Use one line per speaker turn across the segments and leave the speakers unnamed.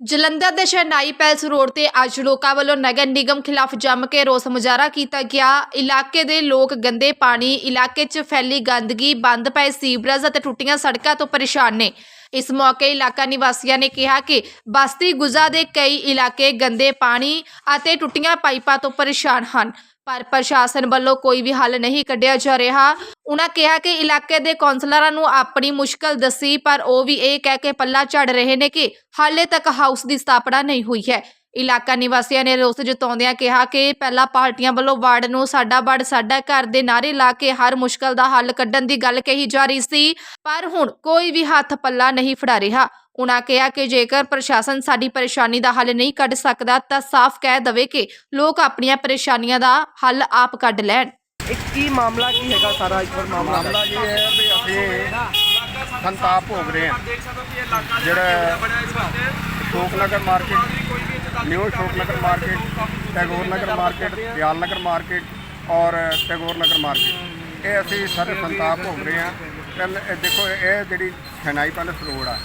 ਜਲੰਧਰ ਦੇ ਸ਼ਹਿਨਾਈ palace road ਤੇ ਅੱਜ ਲੋਕਾਂ ਵੱਲੋਂ ਨਗਰ ਨਿਗਮ ਖਿਲਾਫ ਜੰਮ ਕੇ ਰੋਸ ਮੁਜ਼ਾਹਰਾ ਕੀਤਾ ਗਿਆ। ਇਲਾਕੇ ਦੇ ਲੋਕ ਗੰਦੇ ਪਾਣੀ, ਇਲਾਕੇ 'ਚ ਫੈਲੀ ਗੰਦਗੀ, ਬੰਦ ਪਏ ਸੀਵਰੇਜ ਅਤੇ ਟੁੱਟੀਆਂ ਸੜਕਾਂ ਤੋਂ ਪਰੇਸ਼ਾਨ ਨੇ। ਇਸ ਮੌਕੇ ਇਲਾਕਾ ਨਿਵਾਸੀਆਂ ਨੇ ਕਿਹਾ ਕਿ ਬਸਤੀ ਗੁਜ਼ਾ ਦੇ ਕਈ ਇਲਾਕੇ ਗੰਦੇ ਪਾਣੀ ਅਤੇ ਟੁੱਟੀਆਂ ਪਾਈਪਾਂ ਤੋਂ ਪਰੇਸ਼ਾਨ ਹਨ, ਪਰ ਪ੍ਰਸ਼ਾਸਨ ਵੱਲੋਂ ਕੋਈ ਵੀ ਹੱਲ ਨਹੀਂ ਕੱਢਿਆ ਜਾ ਰਿਹਾ। ਉਹਨਾਂ ਕਿਹਾ ਕਿ ਇਲਾਕੇ ਦੇ ਕੌਂਸਲਰਾਂ ਨੂੰ ਆਪਣੀ ਮੁਸ਼ਕਲ ਦੱਸੀ, ਪਰ ਉਹ ਵੀ ਇਹ ਕਹਿ ਕੇ ਪੱਲਾ ਝੜ ਰਹੇ ਨੇ ਕਿ ਹਾਲੇ ਤੱਕ ਹਾਊਸ ਦੀ ਸਥਾਪਨਾ ਨਹੀਂ ਹੋਈ ਹੈ। ਇਲਾਕਾ ਨਿਵਾਸੀਆਂ ਨੇ ਰੋਸ ਜਤਾਉਂਦਿਆਂ ਕਿਹਾ ਕਿ ਪਹਿਲਾਂ ਪਾਰਟੀਆਂ ਵੱਲੋਂ ਵਾਰਡ ਨੂੰ ਸਾਡਾ ਵਾਰਡ ਸਾਡਾ ਘਰ ਦੇ ਨਾਰੇ ਲਾ ਕੇ ਹਰ ਮੁਸ਼ਕਲ ਦਾ ਹੱਲ ਕੱਢਣ ਦੀ ਗੱਲ ਕਹੀ ਜਾ ਰਹੀ ਸੀ ਪਰ ਹੁਣ ਕੋਈ ਵੀ ਹੱਥ ਪੱਲਾ ਨਹੀਂ ਫੜਾ ਰਿਹਾ। ਉਨ੍ਹਾਂ ਕਿਹਾ ਕਿ ਜੇਕਰ ਪ੍ਰਸ਼ਾਸਨ ਸਾਡੀ ਪਰੇਸ਼ਾਨੀ ਦਾ ਹੱਲ ਨਹੀਂ ਕੱਢ ਸਕਦਾ ਤਾਂ ਸਾਫ਼ ਕਹਿ ਦਵੇ ਕਿ ਲੋਕ ਆਪਣੀਆਂ ਪਰੇਸ਼ਾਨੀਆਂ ਦਾ ਹੱਲ ਆਪ ਕੱਢ ਲੈਣ।
ਇਹ ਕੀ ਮਾਮਲਾ ਕੀ ਹੈਗਾ ਸਾਰਾ ਇੱਕ ਵਾਰ ਮਾਮਲਾ
ਮਾਮਲਾ ਜੀ ਇਹ ਹੈ ਵੀ ਅਸੀਂ ਸੰਤਾਪ ਭੋਗ ਰਹੇ ਹਾਂ। ਜਿਹੜਾ Ashok Nagar market, new Ashoknagar market, Tagore Nagar market, Dayal Nagar market ਔਰ ਟੈਗੋਰ ਨਗਰ ਮਾਰਕੀਟ। ਇਹ ਅਸੀਂ ਸਾਰੇ ਸੰਤਾਪ ਭੋਗ ਰਹੇ ਹਾਂ। ਪਹਿਲ- ਇਹ ਦੇਖੋ, ਇਹ ਜਿਹੜੀ ਖਨਾਈ ਪੈਲਸ ਰੋਡ ਆ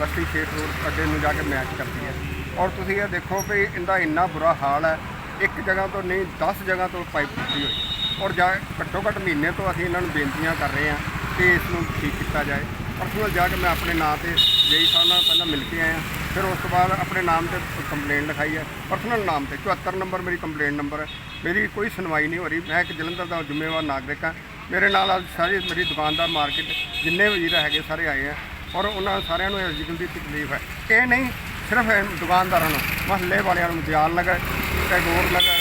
ਬਸਤੀ ਛੇ ਰੋਡ ਅੱਡੇ ਨੂੰ ਜਾ ਕੇ ਮੈਚ ਕਰਦੀ ਹੈ। ਔਰ ਤੁਸੀਂ ਇਹ ਦੇਖੋ ਵੀ ਇਹਦਾ ਇੰਨਾ ਬੁਰਾ ਹਾਲ ਹੈ, ਇੱਕ ਜਗ੍ਹਾ ਤੋਂ ਨਹੀਂ 10 ਜਗ੍ਹਾ ਤੋਂ ਪਾਈਪ ਟੁੱਟੀ ਹੋਈ। ਔਰ ਜਾ, ਘੱਟੋ ਘੱਟ ਮਹੀਨੇ ਤੋਂ ਅਸੀਂ ਇਹਨਾਂ ਨੂੰ ਬੇਨਤੀਆਂ ਕਰ ਰਹੇ ਹਾਂ ਕਿ ਇਸ ਨੂੰ ਠੀਕ ਕੀਤਾ ਜਾਏ। ਪਰਸਨਲ ਜਾ ਕੇ ਮੈਂ ਆਪਣੇ ਨਾਂ ਤੇ ਜੇਈ ਸਾਹਿਬ ਨਾਲ ਪਹਿਲਾਂ ਮਿਲ ਕੇ ਆਏ ਆਇਆ ਫਿਰ ਉਸ ਤੋਂ ਬਾਅਦ ਆਪਣੇ ਨਾਮ ਤੇ ਕੰਪਲੇਂਟ ਲਿਖਾਈ ਹੈ ਪਰਸਨਲ ਨਾਮ ਤੇ 74 ਨੰਬਰ ਮੇਰੀ ਕੰਪਲੇਂਟ ਨੰਬਰ ਹੈ ਮੇਰੀ ਕੋਈ ਸੁਣਵਾਈ ਨਹੀਂ ਹੋ ਰਹੀ। ਮੈਂ ਇੱਕ ਜਲੰਧਰ ਦਾ ਜ਼ਿੰਮੇਵਾਰ ਨਾਗਰਿਕ ਹਾਂ ਮੇਰੇ ਨਾਲ ਅੱਜ ਸਾਰੀ ਮੇਰੀ ਦੁਕਾਨਦਾਰ ਮਾਰਕੀਟ ਜਿੰਨੇ ਵੀ ਵੀਰ ਹੈਗੇ ਸਾਰੇ ਆਏ ਆ। ਔਰ ਉਹਨਾਂ ਸਾਰਿਆਂ ਨੂੰ ਇਸ ਚੀਜ਼ ਦੀ ਤਕਲੀਫ ਹੈ ਇਹ ਨਹੀਂ ਸਿਰਫ ਦੁਕਾਨਦਾਰਾਂ ਨੂੰ ਮਹੱਲੇ ਵਾਲਿਆਂ ਨੂੰ ਦਿਆਲ ਨਗਰ ਟੈਗੋਰ ਨਗਰ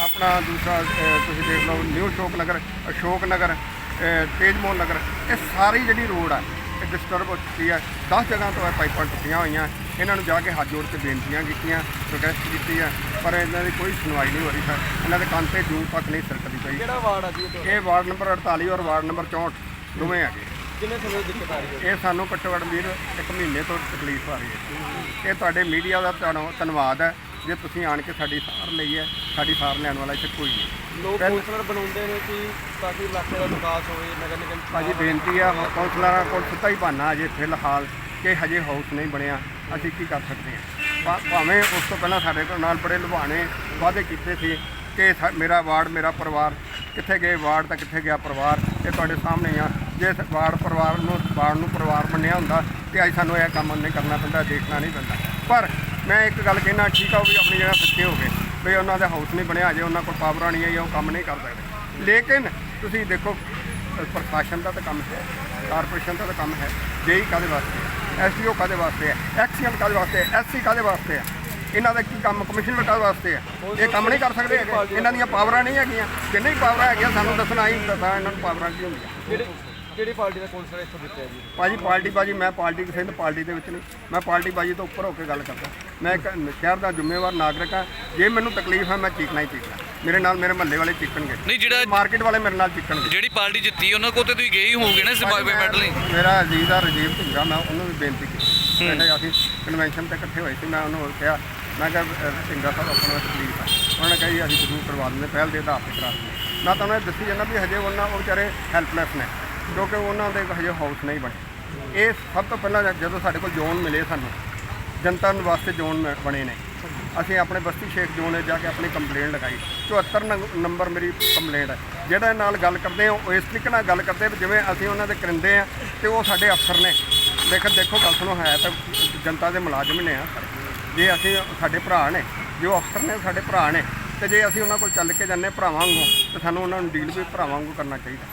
ਆਪਣਾ ਦੂਸਰਾ ਤੁਸੀਂ ਦੇਖ ਲਓ ਨਿਊ ਚੌਕ ਨਗਰ ਅਸ਼ੋਕ ਨਗਰ ਅਹ, ਤੇਜਮੋਹਨ ਨਗਰ ਇਹ ਸਾਰੀ ਜਿਹੜੀ ਰੋਡ ਆ ਡਿਸਟਰਬ ਹੋ ਚੁੱਕੀ ਹੈ 10 ਜਗ੍ਹਾ ਤੋਂ ਇਹ ਪਾਈਪਾਂ ਟੁੱਟੀਆਂ ਹੋਈਆਂ। ਇਹਨਾਂ ਨੂੰ ਜਾ ਕੇ ਹੱਥ ਜੋੜ ਕੇ ਬੇਨਤੀਆਂ ਕੀਤੀਆਂ ਰਿਕਵੈਸਟ ਕੀਤੀ ਹੈ ਪਰ ਇਹਨਾਂ ਦੀ ਕੋਈ ਸੁਣਵਾਈ ਨਹੀਂ ਹੋ ਰਹੀ ਸਰ। ਇਹਨਾਂ ਦੇ ਕੰਨ ਤੇ ਜੂੰ ਤੱਕ ਨਹੀਂ ਸਰਕਦੀ ਪਈ।
ਕਿਹੜਾ ਵਾਰਡ ਆ ਜੀ ਇਹ
ਵਾਰਡ ਨੰਬਰ 48 ਔਰ ਵਾਰਡ ਨੰਬਰ 64 ਦੋਵੇਂ ਹੈਗੇ।
ਕਿੰਨੇ ਸਮੇਂ ਦਿੱਕਤ ਆ ਰਹੀ ਹੈ?
ਇਹ ਸਾਨੂੰ ਘੱਟੋ ਘੱਟ ਵੀਰ ਇੱਕ ਮਹੀਨੇ ਤੋਂ ਤਕਲੀਫ ਆ ਰਹੀ ਹੈ। ਇਹ ਤੁਹਾਡੇ ਮੀਡੀਆ ਦਾ ਧੰਨ- ਧੰਨਵਾਦ ਹੈ। ਜੇ ਤੁਸੀਂ ਆਣ ਕੇ ਸਾਡੀ ਸਾਰ ਲਈ ਹੈ ਸਾਡੀ ਸਾਰ ਲੈਣ ਵਾਲਾ ਇੱਥੇ ਕੋਈ ਨਹੀਂ।
ਲੋਕ ਕੌਂਸਲਰ ਬਣਾਉਂਦੇ ਨੇ ਕਿ ਤਾਂ ਕਿ ਇਲਾਕੇ ਦਾ ਵਿਕਾਸ ਹੋਵੇ ਨਗਰ ਨਿਗਮ
ਭਾਜੀ ਬੇਨਤੀ ਆ ਕੌਂਸਲਰਾਂ ਕੋਲ ਸਿੱਧਾ ਹੀ ਬਹਾਨਾ ਅਜੇ ਫਿਲਹਾਲ ਕਿ ਹਜੇ ਹਾਊਸ ਨਹੀਂ ਬਣਿਆ ਅਸੀਂ ਕੀ ਕਰ ਸਕਦੇ ਹਾਂ। ਭਾ- ਭਾਵੇਂ ਉਸ ਤੋਂ ਪਹਿਲਾਂ ਸਾਡੇ ਕੋਲ ਨਾਲ ਬੜੇ ਲੁਭਾਣੇ ਵਾਅਦੇ ਕੀਤੇ ਸੀ ਕਿ ਸਾ- ਮੇਰਾ ਵਾਰਡ ਮੇਰਾ ਪਰਿਵਾਰ ਕਿੱਥੇ ਗਏ ਵਾਰਡ ਤਾਂ ਕਿੱਥੇ ਗਿਆ ਪਰਿਵਾਰ ਇਹ ਤੁਹਾਡੇ ਸਾਹਮਣੇ ਹੀ ਆ। ਜੇ ਵਾਰਡ ਪਰਿਵਾਰ ਨੂੰ ਵਾਰਡ ਨੂੰ ਪਰਿਵਾਰ ਮੰਨਿਆ ਹੁੰਦਾ ਤੇ ਅੱਜ ਸਾਨੂੰ ਇਹ ਕੰਮ ਨਹੀਂ ਕਰਨਾ ਪੈਂਦਾ ਦੇਖਣਾ ਨਹੀਂ ਪੈਂਦਾ। ਪਰ ਮੈਂ ਇੱਕ ਗੱਲ ਕਹਿਣਾ ਠੀਕ ਆ ਉਹ ਵੀ ਆਪਣੀ ਜਗ੍ਹਾ ਸੱਚੇ ਹੋ ਗਏ ਵੀ ਉਹਨਾਂ ਦਾ ਹਾਊਸ ਨਹੀਂ ਬਣਿਆ ਅਜੇ ਉਹਨਾਂ ਕੋਲ ਪਾਵਰਾਂ ਨਹੀਂ ਆਈ ਉਹ ਕੰਮ ਨਹੀਂ ਕਰ ਸਕਦੇ। ਲੇਕਿਨ ਤੁਸੀਂ ਦੇਖੋ ਪ੍ਰਸ਼ਾਸਨ ਦਾ ਤਾਂ ਕੰਮ ਹੈ ਕਾਰਪੋਰੇਸ਼ਨ ਦਾ ਤਾਂ ਕੰਮ ਹੈ ਜੇਈ ਕਾਦੇ ਵਾਸਤੇ ਐਸਡੀਓ ਕਾਦੇ ਵਾਸਤੇ ਹੈ ਐਕਸੀਐਮ ਕਾਦੇ ਵਾਸਤੇ ਹੈ ਐਸਸੀ ਕਾਦੇ ਵਾਸਤੇ ਹੈ ਇਹਨਾਂ ਦਾ ਕੀ ਕੰਮ ਕਮਿਸ਼ਨਰ ਕਾਦੇ ਵਾਸਤੇ ਹੈ? ਇਹ ਕੰਮ ਨਹੀਂ ਕਰ ਸਕਦੇ ਹੈਗੇ ਇਹਨਾਂ ਦੀਆਂ ਪਾਵਰਾਂ ਨਹੀਂ ਹੈਗੀਆਂ ਹੀ ਪਾਵਰਾਂ ਹੈਗੀਆਂ ਸਾਨੂੰ ਦੱਸਣਾ ਹੀ ਦੱਸਣਾ ਇਹਨਾਂ ਨੂੰ ਪਾਵਰਾਂ ਕੀ ਹੁੰਦੀਆਂ।
ਕਿਹੜੀ ਪਾਰਟੀ ਦਾ ਕੌਂਸਲਰ ਇੱਥੋਂ ਦਿੱਤੇ ਆ ਜੀ?
ਭਾਜੀ ਪਾਰਟੀ ਬਾਜੀ ਮੈਂ ਪਾਰਟੀ ਕਿਸੇ ਦੀ ਪਾਰਟੀ ਦੇ ਵਿੱਚ ਨਹੀਂ ਮੈਂ ਪਾਰਟੀ ਬਾਜੀ ਤੋਂ ਉੱਪਰ ਹੋ ਕੇ ਗੱਲ ਕਰਦਾ। ਮੈਂ ਇੱਕ ਸ਼ਹਿਰ ਦਾ ਜ਼ਿੰਮੇਵਾਰ ਨਾਗਰਿਕ ਹਾਂ ਜੇ ਮੈਨੂੰ ਤਕਲੀਫ ਹੈ ਮੈਂ ਚੀਕਣਾ ਹੀ ਚੀਕਣਾ ਮੇਰੇ ਨਾਲ ਮੇਰੇ ਮਹੱਲੇ ਵਾਲੇ ਚੀਕਣਗੇ।
ਨਹੀਂ ਜਿਹੜਾ
ਮਾਰਕੀਟ ਵਾਲੇ ਮੇਰੇ ਨਾਲ ਚੀਕਣਗੇ।
ਜਿਹੜੀ ਪਾਰਟੀ ਜਿੱਤੀ ਉਹਨਾਂ ਕੋਲ ਤੇ ਤੁਸੀਂ ਗਏ ਹੀ ਹੋਵੋਗੇ ਨਾ ਸਿਪਾਹੀ ਮੈਡਲ ਲਈ
ਮੇਰਾ ਅਜ਼ੀਜ਼ ਆ ਰਜੀਵ ਢਿੰਗਾ ਮੈਂ ਉਹਨੂੰ ਵੀ ਬੇਨਤੀ ਕੀਤੀ। ਕਹਿੰਦੇ ਅਸੀਂ ਕਨਵੈਨਸ਼ਨ ਤੇ ਇਕੱਠੇ ਹੋਏ ਸੀ ਮੈਂ ਉਹਨੂੰ ਕਿਹਾ ਮੈਂ ਕਿਹਾ ਢਿੰਗਾ ਸਾਹਿਬ ਆਪਣਾ ਤਕਲੀਫ ਹੈ ਉਹਨਾਂ ਨੇ ਕਿਹਾ ਜੀ ਅਸੀਂ ਜ਼ਰੂਰ ਕਰਵਾ ਦਿੰਦੇ ਪਹਿਲ ਦੇ ਆਧਾਰ ਤੇ ਕਰਾ ਦਿੰਦੇ। ਮੈਂ ਤਾਂ ਉਹਨਾਂ ਨੇ ਦੱਸੀ ਜਾਂਦਾ ਵੀ ਹਜੇ ਉਹਨਾਂ ਉਹ ਵਿਚਾਰੇ ਹੈਲਪਲੈਸ ਨੇ ਕਿਉਂਕਿ ਉਹਨਾਂ ਦੇ ਹਜੇ ਹਾਊਸ ਨਹੀਂ ਬਣੇ। ਇਹ ਸਭ ਤੋਂ ਪਹਿਲਾਂ ਜਦੋਂ ਸਾਡੇ ਕੋਲ ਜ਼ੋਨ ਮਿਲੇ ਸਾਨੂੰ ਜਨਤਾ ਨੂੰ ਵਾਸਤੇ ਜ਼ੋਨ ਬਣੇ ਨੇ। ਅਸੀਂ ਆਪਣੇ ਬਸਤੀ ਸ਼ੇਖ ਜ਼ੋਨ ਜਾ ਕੇ ਆਪਣੀ ਕੰਪਲੇਂਟ ਲਗਾਈ। 74 ਨੰਬਰ ਮੇਰੀ ਕੰਪਲੇਂਟ ਹੈ। ਜਿਹੜਾ ਨਾਲ ਗੱਲ ਕਰਦੇ ਹਾਂ, ਉਹ ਇਸ ਤਰੀਕੇ ਨਾਲ ਗੱਲ ਕਰਦੇ ਜਿਵੇਂ ਅਸੀਂ ਉਹਨਾਂ ਦੇ ਕਰਿੰਦੇ ਆ ਤੇ ਉਹ ਸਾਡੇ ਅਫਸਰ ਨੇ। ਲੇਕਿਨ ਦੇਖੋ, ਗੱਲ ਸੁਣੋ, ਹੈ ਤਾਂ ਜਨਤਾ ਦੇ ਮੁਲਾਜ਼ਮ ਨੇ ਆ। ਜੇ ਅਸੀਂ ਸਾਡੇ ਭਰਾ ਨੇ, ਜੋ ਅਫਸਰ ਨੇ, ਸਾਡੇ ਭਰਾ ਨੇ, ਤੇ ਜੇ ਅਸੀਂ ਉਹਨਾਂ ਕੋਲ ਚੱਲ ਕੇ ਜਾਂਦੇ ਭਰਾਵਾਂ ਵਾਂਗੂ, ਤੇ ਸਾਨੂੰ ਉਹਨਾਂ ਨੂੰ ਡੀਲ ਵੀ ਭਰਾਵਾਂ ਵਾਂਗੂ ਕਰਨਾ ਚਾਹੀਦਾ।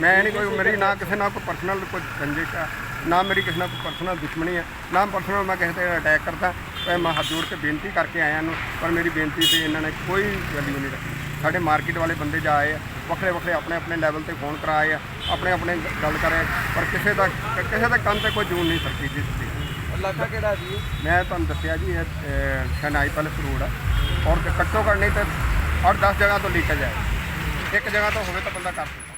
ਮੈਂ ਨਹੀਂ ਕੋਈ, ਮੇਰੀ ਨਾ ਕਿਸੇ ਨਾਲ ਕੋਈ ਪਰਸਨਲ ਕੋਈ ਰੰਜਿਸ਼ ਆ, ਨਾ ਮੇਰੀ ਕਿਸੇ ਨਾਲ ਕੋਈ ਪਰਸਨਲ ਦੁਸ਼ਮਣੀ ਹੈ ਨਾ ਪਰਸਨਲ ਮੈਂ ਕਿਸੇ ਤੇ ਅਟੈਕ ਕਰਦਾ। ਤੇ ਮੈਂ ਹੱਥ ਜੋੜ ਕੇ ਬੇਨਤੀ ਕਰਕੇ ਆਇਆ ਨੂੰ ਪਰ ਮੇਰੀ ਬੇਨਤੀ ਤੇ ਇਹਨਾਂ ਨੇ ਕੋਈ ਵੈਲਿਊ ਨਹੀਂ ਰੱਖੀ। ਸਾਡੇ ਮਾਰਕੀਟ ਵਾਲੇ ਬੰਦੇ ਜਾ ਆਏ ਆ ਵੱਖਰੇ ਵੱਖਰੇ ਆਪਣੇ ਆਪਣੇ ਲੈਵਲ ਤੇ ਫੋਨ ਕਰਾਏ ਆ ਆਪਣੇ ਆਪਣੇ ਗੱਲ ਕਰੇ ਪਰ ਕਿਸੇ ਦਾ ਕਿਸੇ ਦੇ ਕੰਨ ਤੇ ਕੋਈ ਜੂਨ ਨਹੀਂ ਸਰਕੀ ਜਿਸ ਦੀ
ਇਲਾਕਾ ਕਿਹੜਾ ਜੀ?
ਮੈਂ ਤੁਹਾਨੂੰ ਦੱਸਿਆ ਜੀ ਇਹ ਸ਼ਨਾਈ ਪੈਲਸ ਰੋਡ ਆ। ਔਰ ਘੱਟ ਨਹੀਂ ਤੇ ਔਰ 10 ਜਗ੍ਹਾ ਤੋਂ ਲੀਕੇਜ ਹੈ ਇੱਕ ਜਗ੍ਹਾ ਤੋਂ ਹੋਵੇ ਤਾਂ ਬੰਦਾ ਕਰ ਸਕਦਾ।